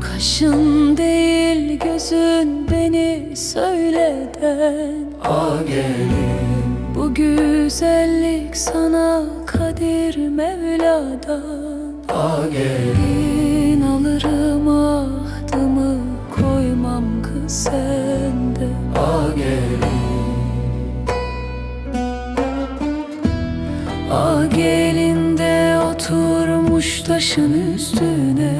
Kaşın değil gözün beni söyleden A gelin. Bu güzellik sana Kadir Mevla'dan. A gelin. Alırım ahdımı koymam kız sende. A gelin. A gelinde oturmuş taşın üstüne.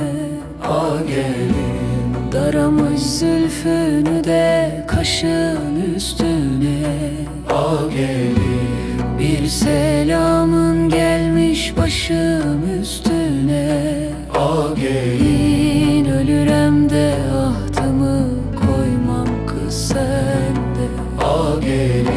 A gelin Daramış zülfünü de kaşın üstüne. A gelin Bir selamın gelmiş başım üstüne. A gelin ölürem de ahdımı koymam kız sende. A gelin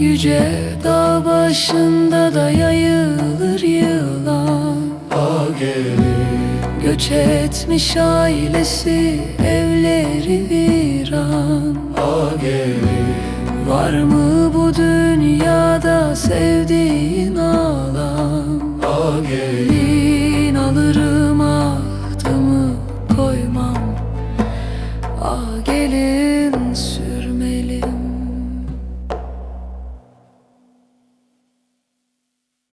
Yüce dağ başında da yayılır yılan. A gelin Göç etmiş ailesi evleri viran. A gelin Var mı bu dünyada sevdiğin alan? A gelin Bin alırım ahdımı koymam. Ah gelir